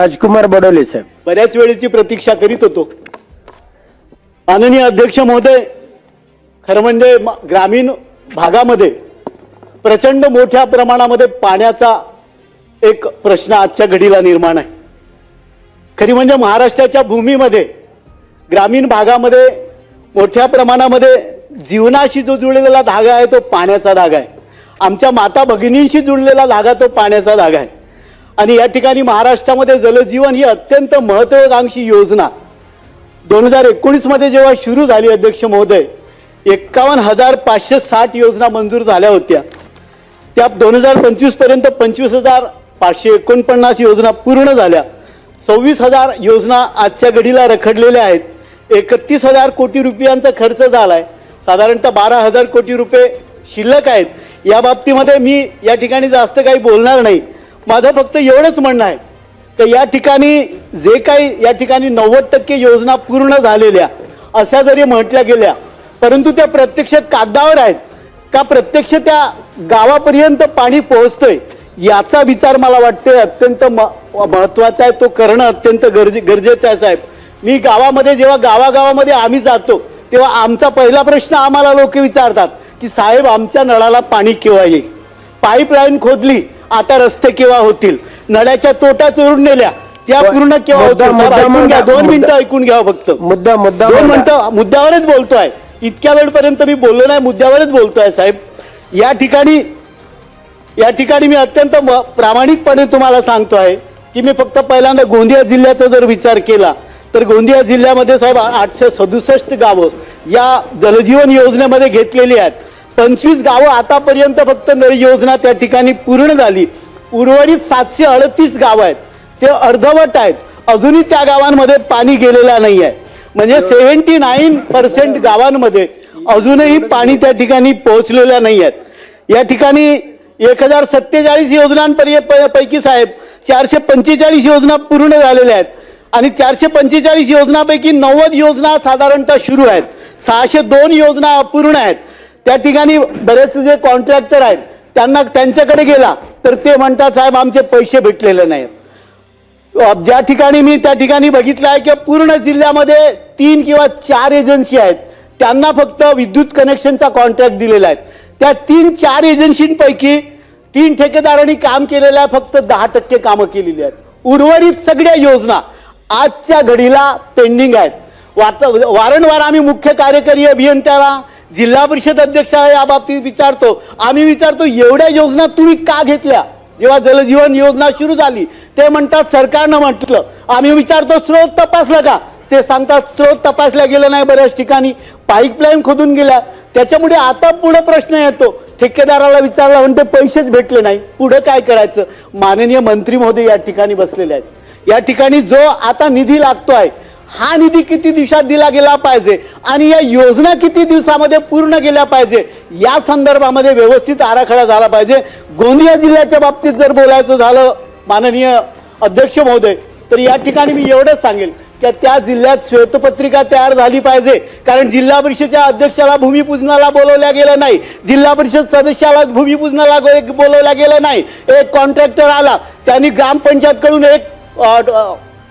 राजकुमार बडोले साहेब. बऱ्याच वेळेची प्रतीक्षा करीत होतो. माननीय अध्यक्ष महोदय खरं म्हणजे ग्रामीण भागामध्ये प्रचंड मोठ्या प्रमाणामध्ये पाण्याचा एक प्रश्न आजच्या घडीला निर्माण आहे. खरी म्हणजे महाराष्ट्राच्या भूमीमध्ये ग्रामीण भागामध्ये मोठ्या प्रमाणामध्ये जीवनाशी जो जुळलेला धागा आहे तो पाण्याचा धागा आहे. आमच्या माता भगिनींशी जुळलेला धागा तो पाण्याचा धागा आहे. आणि या ठिकाणी महाराष्ट्रामध्ये जलजीवन ही अत्यंत महत्वाकांक्षी योजना. दोन हजार एकोणीसमध्ये जेव्हा सुरू झाली अध्यक्ष महोदय एक्कावन्न हजार पाचशे साठ योजना मंजूर झाल्या होत्या. त्या दोन हजार पंचवीसपर्यंत पंचवीस हजार पाचशे एकोणपन्नास योजना पूर्ण झाल्या. सव्वीस हजार योजना आजच्या घडीला रखडलेल्या आहेत. एकतीस हजार कोटी रुपयांचा खर्च झाला आहे साधारणतः बारा हजार कोटी रुपये शिल्लक आहेत. या बाबतीमध्ये मी या ठिकाणी जास्त काही बोलणार नाही. माझं फक्त एवढंच म्हणणं आहे तर या ठिकाणी जे काही या ठिकाणी नव्वद टक्के योजना पूर्ण झालेल्या अशा जरी म्हटल्या गेल्या परंतु त्या प्रत्यक्ष कागदावर आहेत का प्रत्यक्ष त्या गावापर्यंत पाणी पोहोचतोय याचा विचार मला वाटते अत्यंत म- महत्त्वाचा आहे तो करणं अत्यंत गरजे गरजेचं आहे साहेब. मी गावामध्ये जेव्हा गावागावामध्ये आम्ही जातो तेव्हा आमचा पहिला प्रश्न आम्हाला लोक विचारतात की साहेब आमच्या नळाला पाणी केव्हा येईल? पाईपलाईन खोदली आता रस्ते केव्हा होतील? नळ्याच्या तोटा चोरून नेल्या. त्या पूर्ण केव्हा होतील? ऐकून घ्या. दोन मिनिटं ऐकून घ्या फक्त. मुद्दा मुद्दा दोन. मिनिटं मुद्द्यावरच बोलतोय. इतक्या वेळपर्यंत मी बोललो नाही मुद्द्यावरच बोलतोय साहेब. या ठिकाणी या ठिकाणी मी अत्यंत प्रामाणिकपणे तुम्हाला सांगतो आहे की मी फक्त पहिल्यांदा गोंदिया जिल्ह्याचा जर विचार केला तर गोंदिया जिल्ह्यामध्ये साहेब आठशे सदुसष्ट गावं या जलजीवन योजनेमध्ये घेतलेली आहेत. पंचवीस गावं आतापर्यंत फक्त नळ योजना त्या ठिकाणी पूर्ण झाली. उर्वरित सातशे अडतीस गावं आहेत. ते अर्धवट आहेत. अजूनही त्या गावांमध्ये पाणी गेलेलं नाही आहे म्हणजे सेव्हन्टी नाईन पर्सेंट गावांमध्ये अजूनही पाणी त्या ठिकाणी पोहोचलेलं नाही आहेत या ठिकाणी एक हजार सत्तेचाळीस योजनांपर्यंत पैकी साहेब चारशे पंचेचाळीस योजना पूर्ण झालेल्या आहेत. आणि चारशे पंचेचाळीस योजनापैकी नव्वद योजना साधारणतः सुरू आहेत. सहाशे दोन योजना अपूर्ण आहेत. त्या ठिकाणी बरेचसे जे कॉन्ट्रॅक्टर आहेत त्यांना त्यांच्याकडे गेला तर ते म्हणतात साहेब आमचे पैसे भेटलेले नाहीत. ज्या ठिकाणी मी त्या ठिकाणी बघितलं आहे की पूर्ण जिल्ह्यामध्ये तीन किंवा चार एजन्सी आहेत. त्यांना फक्त विद्युत कनेक्शनचा कॉन्ट्रॅक्ट दिलेला आहे. त्या तीन चार एजन्सींपैकी तीन ठेकेदारांनी काम केलेलं आहे फक्त दहा टक्के कामं केलेली आहेत. उर्वरित सगळ्या योजना आजच्या घडीला पेंडिंग आहेत. वात वारंवार आम्ही मुख्य कार्यकारी अभियंत्याला जिल्हा परिषद अध्यक्षाला या बाबतीत विचारतो. आम्ही विचारतो एवढ्या योजना तुम्ही का घेतल्या? जेव्हा जलजीवन योजना सुरू झाली ते म्हणतात सरकारनं म्हटलं. आम्ही विचारतो स्रोत तपासलं का? ते सांगतात स्रोत तपासल्या गेलं नाही बऱ्याच ठिकाणी. पाईपलाईन खोदून गेल्या. त्याच्यामुळे आता पुढं प्रश्न येतो. ठेकेदाराला विचारला म्हणते पैसेच भेटले नाही. पुढं काय करायचं? माननीय मंत्री महोदय या ठिकाणी बसलेले आहेत. या ठिकाणी जो आता निधी लागतो आहे हा निधी किती दिवसात दिला गेला पाहिजे? आणि या योजना किती दिवसामध्ये पूर्ण केल्या पाहिजे? या संदर्भामध्ये व्यवस्थित आराखडा झाला पाहिजे. गोंदिया जिल्ह्याच्या बाबतीत जर बोलायचं झालं माननीय अध्यक्ष महोदय तर या ठिकाणी मी एवढंच सांगेल की त्या जिल्ह्यात श्वेतपत्रिका तयार झाली पाहिजे. कारण जिल्हा परिषदेच्या अध्यक्षाला भूमिपूजनाला बोलवल्या गेलं नाही. जिल्हा परिषद सदस्याला भूमिपूजनाला गो- बोलवल्या गेलं नाही. एक कॉन्ट्रॅक्टर आला. त्यांनी ग्रामपंचायतकडून एक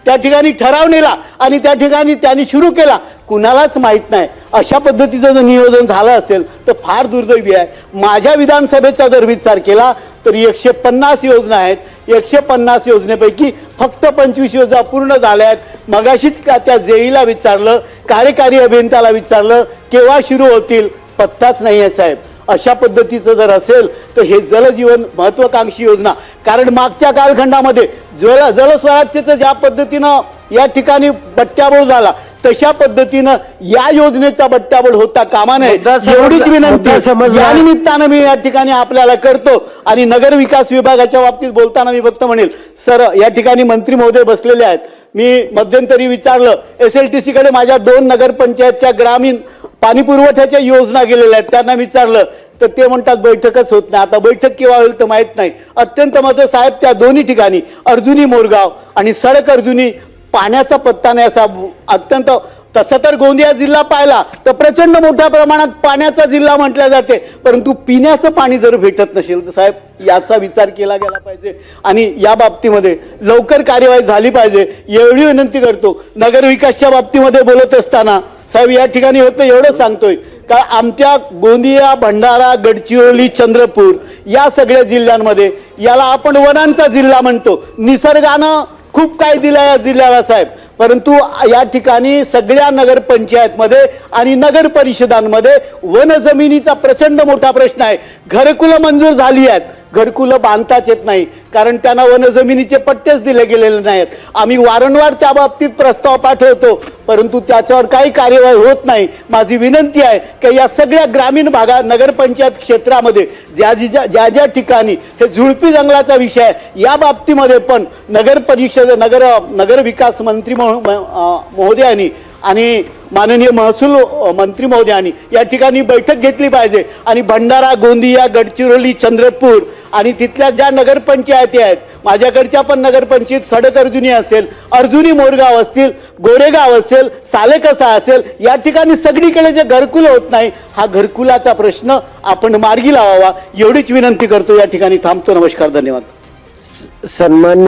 त्या ठिकाणी ठराव नेला आणि त्या ठिकाणी त्यांनी सुरू केला. कुणालाच माहीत नाही. अशा पद्धतीचं जर नियोजन झालं असेल तर फार दुर्दैवी आहे. माझ्या विधानसभेचा जर विचार केला तर एकशे पन्नास योजना आहेत. एकशे पन्नास योजनेपैकी फक्त पंचवीस योजना पूर्ण झाल्या आहेत. मगाशीच का त्या जेईला विचारलं कार्यकारी अभियंत्याला विचारलं केव्हा सुरू होतील? पत्ताच नाही आहे साहेब. अशा पद्धतीचं जर असेल तर हे जलजीवन महत्वाकांक्षी योजना. कारण मागच्या कालखंडामध्ये जल जलस्वराज्याचं ज्या पद्धतीनं या ठिकाणी बट्ट्याबोळ झाला तशा पद्धतीनं या योजनेचा बट्ट्याबोळ होता कामा नये. एवढीच विनंती. या निमित्तानं मी या ठिकाणी आपल्याला करतो आणि नगर विकास विभागाच्या बाबतीत बोलताना मी फक्त म्हणेल सर या ठिकाणी मंत्री महोदय बसलेले आहेत. मी मध्यंतरी विचारलं एस एल टी सीकडे माझ्या दोन नगरपंचायतच्या ग्रामीण पाणी पुरवठ्याच्या योजना गेलेल्या आहेत त्यांना विचारलं तर ते म्हणतात बैठकच होत नाही. आता बैठक केव्हा होईल तर माहीत नाही. अत्यंत महत्त्व साहेब त्या दोन्ही ठिकाणी अर्जुनी मोरगाव आणि सडक अर्जुनी पाण्याचा पत्ता नाही असा. अत्यंत तसं तर गोंदिया जिल्हा पाहिला तर प्रचंड मोठ्या प्रमाणात पाण्याचा जिल्हा म्हटल्या जाते. परंतु पिण्याचं पाणी जर भेटत नसेल तर साहेब याचा विचार केला गेला पाहिजे. आणि या बाबतीमध्ये लवकर कार्यवाही झाली पाहिजे. एवढी विनंती करतो. नगरविकासच्या बाबतीमध्ये बोलत असताना साहेब या ठिकाणी होतं एवढंच सांगतोय. का आमच्या गोंदिया भंडारा गडचिरोली चंद्रपूर या सगळ्या जिल्ह्यांमध्ये याला आपण वनांचा जिल्हा म्हणतो. निसर्गानं खूप काही दिलं या जिल्ह्याला साहेब. परंतु या ठिकाणी सगळ्या नगरपंचायतमध्ये आणि नगर परिषदांमध्ये वन जमिनीचा प्रचंड मोठा प्रश्न आहे. घरकुलं मंजूर झाली आहेत. घरकुलं बांधताच येत नाही कारण त्यांना वनजमिनीचे पट्टेच दिले गेलेले नाहीत. आम्ही वारंवार त्या बाबतीत प्रस्ताव पाठवतो परंतु त्याच्यावर काही कार्यवाही होत नाही. माझी विनंती आहे की या सगळ्या ग्रामीण भागा नगरपंचायत क्षेत्रामध्ये ज्या ज्या ज्या ज्या ठिकाणी हे झुळपी जंगलाचा विषय आहे या बाबतीमध्ये पण नगर परिषद नगर नगर विकास मंत्री महो- म- महोदयांनी आणि माननीय महसूल मंत्री महोदयांनी या ठिकाणी बैठक घेतली पाहिजे. आणि भंडारा गोंदिया गडचिरोली चंद्रपूर आणि तिथल्या ज्या नगरपंचायती आहेत माझ्याकडच्या पण नगरपंचायत सडक अर्जुनी असेल अर्जुनी मोरगाव असतील गोरेगाव असेल सालेकसा असेल या ठिकाणी सगळीकडे जे घरकुल होत नाही हा घरकुलाचा प्रश्न आपण मार्गी लावावा एवढीच विनंती करतो. या ठिकाणी थांबतो. नमस्कार धन्यवाद. सन्मान